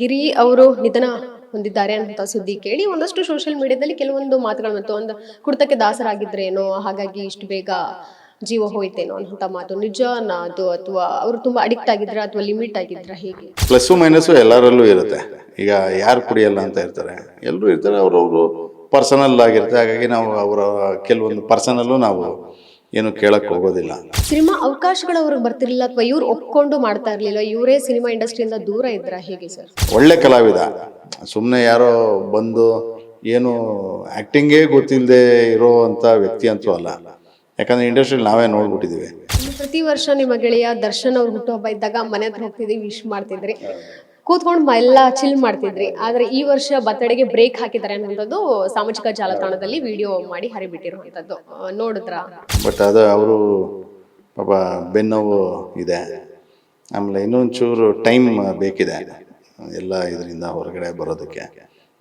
ಗಿರಿ ಅವರು ನಿಧನ ಹೊಂದಿದ್ದಾರೆ ಅಂತ ಸುದ್ದಿ ಕೇಳಿ ಒಂದಷ್ಟು ಸೋಷಿಯಲ್ ಮೀಡಿಯಾದಲ್ಲಿ ಕೆಲವೊಂದು ಮಾತುಗಳು ಮತ್ತು ಒಂದು ಕುಡಿತಕ್ಕೆ ದಾಸರಾಗಿದ್ರೇನೋ, ಹಾಗಾಗಿ ಇಷ್ಟು ಬೇಗ ಜೀವ ಹೋಯ್ತೇನೋ ಅಂತ ಮಾತು ನಿಜನಾ ಅದು ಅಥವಾ ಅವರು ತುಂಬಾ ಅಡಿಕ್ಟ್ ಆಗಿದ್ರ ಅಥವಾ ಲಿಮಿಟ್ ಆಗಿದ್ರ ಹೇಗೆ? ಪ್ಲಸ್ಸು ಮೈನಸ್ಸು ಎಲ್ಲರಲ್ಲೂ ಇರುತ್ತೆ. ಈಗ ಯಾರು ಕುಡಿಯಲ್ಲ ಅಂತ ಇರ್ತಾರೆ. ಎಲ್ಲರೂ ಇರ್ತಾರೆ, ಅವರವರು ಪರ್ಸನಲ್ ಆಗಿರುತ್ತೆ. ಹಾಗಾಗಿ ನಾವು ಅವರ ಕೆಲವೊಂದು ಪರ್ಸನಲ್ಲು ನಾವು ಏನು ಕೇಳಕ್ ಹೋಗೋದಿಲ್ಲ. ಸಿನಿಮಾ ಅವಕಾಶಗಳು ಅವ್ರಿಗೆ ಬರ್ತಿರ್ಲಿಲ್ಲ ಅಥವಾ ಇವ್ರು ಒಪ್ಕೊಂಡು ಮಾಡ್ತಾ ಇರ್ಲಿಲ್ಲ ಇವರೇ ಸಿನಿಮಾ ಇಂಡಸ್ಟ್ರಿಯಿಂದ ದೂರ ಇದ್ರ ಹೇಗೆ ಸರ್? ಒಳ್ಳೆ ಕಲಾವಿದ. ಸುಮ್ಮನೆ ಯಾರೋ ಬಂದು ಏನು ಆ್ಯಕ್ಟಿಂಗೇ ಗೊತ್ತಿಲ್ಲದೆ ಇರೋ ಅಂಥ ವ್ಯಕ್ತಿ ಅಂತೂ ಅಲ್ಲ. ಯಾಕಂದ್ರೆ ಇಂಡಸ್ಟ್ರಿಯಲ್ಲಿ ನಾವೇ ನೋಡ್ಬಿಟ್ಟಿದ್ದೀವಿ ಪ್ರತಿ ವರ್ಷ ನಿಮ್ಮ ಗೆಳೆಯ ದರ್ಶನ್ ಅವ್ರ ಹುಟ್ಟುಹಬ್ಬ ಇದ್ದಾಗ ಮನೆ ಹತ್ರ ಹೋಗ್ತಿದ್ವಿ ವಿಶ್ ಮಾಡ್ತಿದ್ರಿ. ಕೂತ್ಕೊಂಡು ಎಲ್ಲ ಚಿಲ್ ಮಾಡ್ತಿದ್ರಿ. ಆದ್ರೆ ಈ ವರ್ಷ ಬರ್ತಡೆಗೆ ಬ್ರೇಕ್ ಹಾಕಿದ್ದಾರೆ ಅನ್ನೋದು ಸಾಮಾಜಿಕ ಜಾಲತಾಣದಲ್ಲಿ ವಿಡಿಯೋ ಮಾಡಿ ಹರಿಬಿಟ್ಟಿರುವಂಥದ್ದು. ನೋಡಿದ್ರಾ? ಬಟ್ ಅದು ಅವರು ಪಾಪ ಬೆನ್ನೋವು ಇದೆ. ಆಮೇಲೆ ಇನ್ನೊಂಚೂರು ಟೈಮ್ ಬೇಕಿದೆ. ಎಲ್ಲ ಇದರಿಂದ ಹೊರಗಡೆ ಬರೋದಕ್ಕೆ.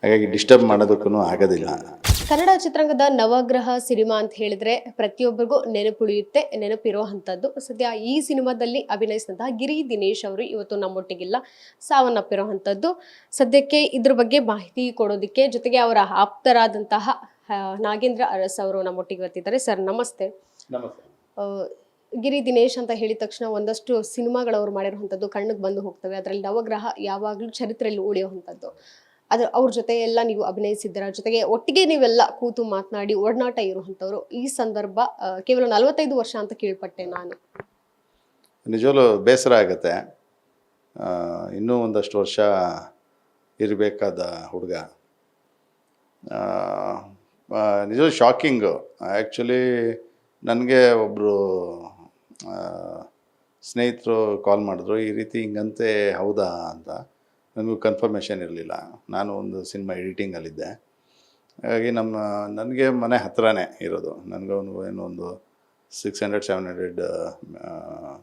ಹಾಗಾಗಿ ಡಿಸ್ಟರ್ಬ್ ಮಾಡೋದಕ್ಕೂ ಆಗೋದಿಲ್ಲ. ಕನ್ನಡ ಚಿತ್ರರಂಗದ ನವಗ್ರಹ ಸಿನಿಮಾ ಅಂತ ಹೇಳಿದ್ರೆ ಪ್ರತಿಯೊಬ್ಬರಿಗೂ ನೆನಪುಳಿಯುತ್ತೆ ನೆನಪಿರುವಂಥದ್ದು ಸದ್ಯ ಈ ಸಿನಿಮಾದಲ್ಲಿ ಅಭಿನಯಿಸಿದಂತಹ ಗಿರಿ ದಿನೇಶ್ ಅವರು ಇವತ್ತು ನಮ್ಮೊಟ್ಟಿಗಿಲ್ಲ ಸಾವನ್ನಪ್ಪಿರುವಂಥದ್ದು ಸದ್ಯಕ್ಕೆ ಇದ್ರ ಬಗ್ಗೆ ಮಾಹಿತಿ ಕೊಡೋದಕ್ಕೆ ಜೊತೆಗೆ ಅವರ ಆಪ್ತರಾದಂತಹ ನಾಗೇಂದ್ರ ಅರಸ್ ಅವರು ನಮ್ಮೊಟ್ಟಿಗೆ ಬರ್ತಿದ್ದಾರೆ. ಸರ್ ನಮಸ್ತೆ. ಗಿರಿ ದಿನೇಶ್ ಅಂತ ಹೇಳಿದ ತಕ್ಷಣ ಒಂದಷ್ಟು ಸಿನಿಮಾಗಳು ಅವ್ರು ಮಾಡಿರುವಂಥದ್ದು ಕಣ್ಣಿಗೆ ಬಂದು ಹೋಗ್ತವೆ. ಅದರಲ್ಲಿ ನವಗ್ರಹ ಯಾವಾಗಲೂ ಚರಿತ್ರೆಯಲ್ಲಿ ಉಳಿಯುವಂಥದ್ದು ಅದು ಅವ್ರ ಜೊತೆ ಎಲ್ಲ ನೀವು ಅಭಿನಯಿಸಿದ್ದರ. ಜೊತೆಗೆ ಒಟ್ಟಿಗೆ ನೀವೆಲ್ಲ ಕೂತು ಮಾತನಾಡಿ ಒಡನಾಟ ಇರುವಂಥವ್ರು ಈ ಸಂದರ್ಭ ಕೇವಲ ನಲವತ್ತೈದು ವರ್ಷ ಅಂತ ಕೇಳ್ಪಟ್ಟೆ ನಾನು. ನಿಜವಲ್ಲೂ ಬೇಸರ ಆಗುತ್ತೆ. ಇನ್ನೂ ಒಂದಷ್ಟು ವರ್ಷ ಇರಬೇಕಾದ ಹುಡುಗ. ನಿಜ ಶಾಕಿಂಗು. ಆ್ಯಕ್ಚುಲಿ ನನಗೆ ಒಬ್ಬರು ಸ್ನೇಹಿತರು ಕಾಲ್ ಮಾಡಿದ್ರು, ಈ ರೀತಿ ಹಿಂಗಂತೆ ಹೌದಾ ಅಂತ. ನನಗೂ ಕನ್ಫರ್ಮೇಷನ್ ಇರಲಿಲ್ಲ. ನಾನು ಒಂದು ಸಿನಿಮಾ ಎಡಿಟಿಂಗಲ್ಲಿದ್ದೆ ಹಾಗಾಗಿ ನಮ್ಮ, ನನಗೆ ಮನೆ ಹತ್ರನೇ ಇರೋದು. ನನಗೆ ಒಂದು, ಏನೋ ಒಂದು six hundred seven hundred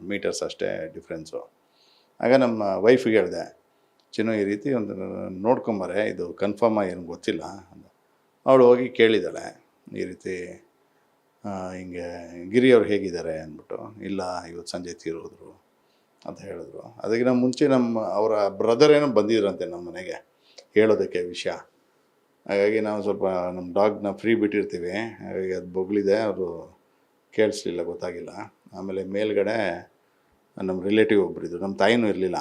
metres ಅಷ್ಟೇ ಡಿಫ್ರೆನ್ಸು ಆಗ ನಮ್ಮ ವೈಫಿಗೆ ಹೇಳಿದೆ, ಚಿನ್ನು, ಈ ರೀತಿ ಒಂದು ನೋಡ್ಕೊಂಬರೆ, ಇದು ಕನ್ಫರ್ಮ್ ಏನು ಗೊತ್ತಿಲ್ಲ. ಅವಳು ಹೋಗಿ ಕೇಳಿದಾಳೆ, ಈ ರೀತಿ ಹಿಂಗೆ ಗಿರಿಯವ್ರು ಹೇಗಿದ್ದಾರೆ? ಅಂದ್ಬಿಟ್ಟು, ಇಲ್ಲ, ಇವತ್ತು ಸಂಜೆ ತೀರೋದ್ರು. ಅಂತ ಹೇಳಿದ್ರು. ಅದಕ್ಕಿಂತ ಮುಂಚೆ ನಮ್ಮ ಅವರ ಬ್ರದರ್ ಏನೋ ಬಂದಿದ್ರಂತೆ ನಮ್ಮ ಮನೆಗೆ ಹೇಳೋದಕ್ಕೆ ವಿಷಯ. ಹಾಗಾಗಿ ನಾವು ಸ್ವಲ್ಪ ನಮ್ಮ ಡಾಗ್ನ ಫ್ರೀ ಬಿಟ್ಟಿರ್ತೀವಿ. ಹಾಗಾಗಿ ಅದು ಬೊಗಳಿದೆ ಅವರು ಕೇಳಿಸ್ಲಿಲ್ಲ, ಗೊತ್ತಾಗಿಲ್ಲ. ಆಮೇಲೆ ಮೇಲ್ಗಡೆ ನಮ್ಮ ರಿಲೇಟಿವ್ ಒಬ್ಬರಿದ್ದರು ನಮ್ಮ ತಾಯಿನೂ ಇರಲಿಲ್ಲ.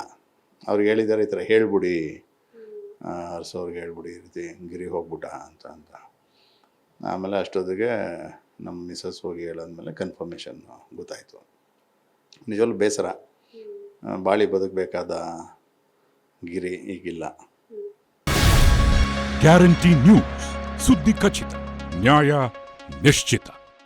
ಅವ್ರಿಗೆ ಹೇಳಿದ್ದಾರೆ, ಈ ಥರ ಹೇಳ್ಬಿಡಿ. ಅರ್ಸೋರ್ಗೆ ಹೇಳ್ಬಿಡಿ, ಈ ರೀತಿ ಗಿರಿ ಹೋಗ್ಬಿಟ್ಟ ಅಂತ ಅಂತ. ಆಮೇಲೆ ಅಷ್ಟೊತ್ತಿಗೆ ನಮ್ಮ ಮಿಸ್ಸಸ್ ಹೋಗಿ ಹೇಳಾದ್ಮೇಲೆ ಕನ್ಫರ್ಮೇಷನ್ ಗೊತ್ತಾಯಿತು. ನಿಜವಲ್ಲೂ ಬೇಸರ. ಬಾಳಿ ಬದುಕಬೇಕಾದ ಗಿರಿ ಈಗಿಲ್ಲ. ಗ್ಯಾರಂಟಿ ನ್ಯೂಸ್ ಸುದ್ದಿ ಖಚಿತ ನ್ಯಾಯ ನಿಶ್ಚಿತ.